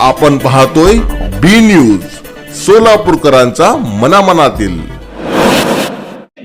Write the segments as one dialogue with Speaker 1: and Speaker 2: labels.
Speaker 1: आपण पाहतोय बी न्यूज सोलापूरकरांचा मनामनातील.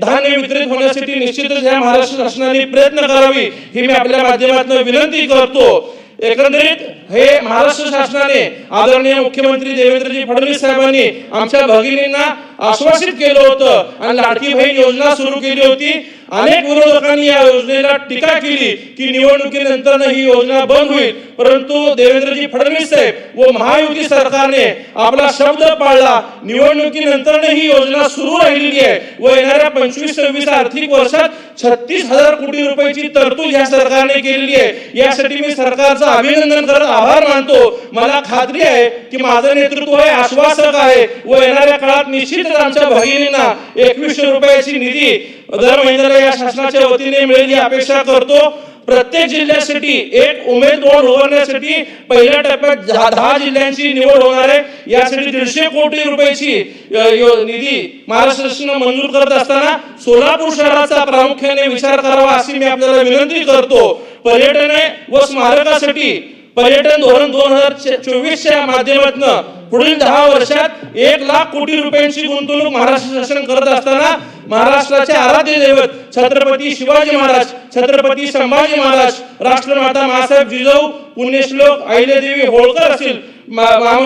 Speaker 2: धान्य वितरित होण्यासाठी निश्चितच या महाराष्ट्र शासनाने प्रयत्न करावी ही मी आपल्या माध्यमातून विनंती करतो. एकंदरीत हे महाराष्ट्र शासनाने आदरणीय मुख्यमंत्री देवेंद्रजी फडणवीस साहेबांनी आमच्या भगिनींना आश्वासित केलं होतं आणि लाडकी बहीण योजना सुरू केली होती. अनेक विरोधकांनी या योजनेला टीका केली की निवडणुकीनंतर ही योजना बंद होईल. परंतु देवेंद्रजी फडणवीस साहेब व महायुती सरकारने आपला शब्द पाळला. निवडणुकीनंतर ही योजना सुरू राहिलेली आहे व येणाऱ्या पंचवीस सव्वीस आर्थिक वर्षात छत्तीस हजार कोटी रुपयाची तरतूद या सरकारने केलेली आहे. यासाठी मी सरकारचं अभिनंदन करत आभार मानतो. मला खात्री आहे की माझं नेतृत्व हे आश्वासक आहे व येणाऱ्या काळात निश्चितच आमच्या भगिनींना एकवीसशे रुपयाची निधी दर महिन्याला या शासनाच्या वतीने मिळेल ही अपेक्षा करतो. प्रत्येक जिल्ह्यासाठी एक उमेदवार उभारण्यासाठी पहिल्या टप्प्यात दहा जिल्ह्यांची निवड होणार आहे. यासाठी दीडशे कोटी रुपयाची निधी महाराष्ट्र शासनाने मंजूर करत असताना सोलापूर शहराचा प्रामुख्याने विचार करावा अशी मी आपल्याला विनंती करतो. पर्यटन व स्मारकासाठी पर्यटन धोरण दोन हजार चोवीसच्या माध्यमातून पुढील दहा वर्षात एक लाख कोटी रुपयांची गुंतवणूक महाराष्ट्र शासन करत असताना महाराष्ट्राचे आराध्य दैवत छत्रपती शिवाजी महाराज छत्रपती संभाजी महाराज राष्ट्रमाता मासाहेब जिजाऊ पुण्यश्लोक अहिल्यादेवी होळकर असतील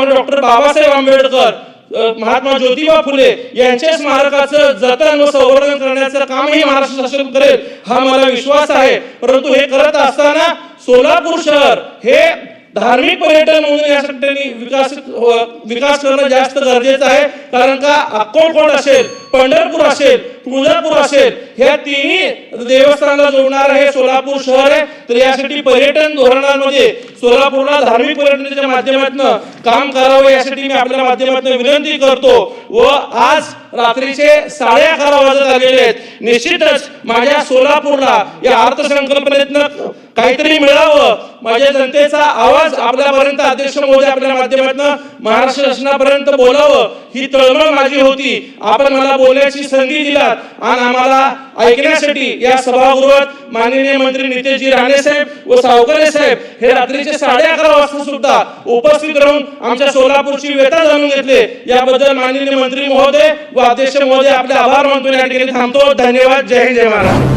Speaker 2: डॉक्टर बाबासाहेब आंबेडकर महात्मा ज्योतिबा फुले यांच्या स्मारकाचं जतन व संवर्धन करण्याचं कामही महाराष्ट्र शासन करेल हा मला विश्वास आहे. परंतु हे करत असताना सोलापूर शहर हे धार्मिक पर्यटन म्हणून यासाठी विकास विकास करणं जास्त गरजेचं आहे. कारण का? अक्कलकोट असेल पंढरपूर असेल तुळजापूर असेल हे तिन्ही देवस्थानाला जोडणार हे सोलापूर शहर आहे. तर यासाठी पर्यटन धोरणांमध्ये सोलापूरला धार्मिक पर्यटनाच्या माध्यमातून काम करावं यासाठी मी आपल्या माध्यमातून विनंती करतो. व आज रात्रीचे साडे अकरा वाजत आलेले आहेत. निश्चितच माझ्या सोलापूरला या अर्थसंकल्पनेतनं काहीतरी मिळावं. माझ्या जनतेचा आवाज आपल्यापर्यंत अध्यक्ष मोदी आपल्या माध्यमातून महाराष्ट्र शासनापर्यंत बोलावं. ही तळमळ माझी होती. आपण मला बोलण्याची संधी दिलात. आणि आम्हाला ऐकण्यासाठी या सभागृहात माननीय मंत्री नितेशजी राणे साहेब व सावकरे साहेब हे रात्रीचे साडे अकरा वाजता सुद्धा उपस्थित राहून आमच्या सोलापूरची व्यथा जाणून घेतले. याबद्दल माननीय मंत्री महोदय व अध्यक्ष महोदय आपले आभार मानतो. या ठिकाणी थांबतो. धन्यवाद. जय हिंद जय महाराष्ट्र.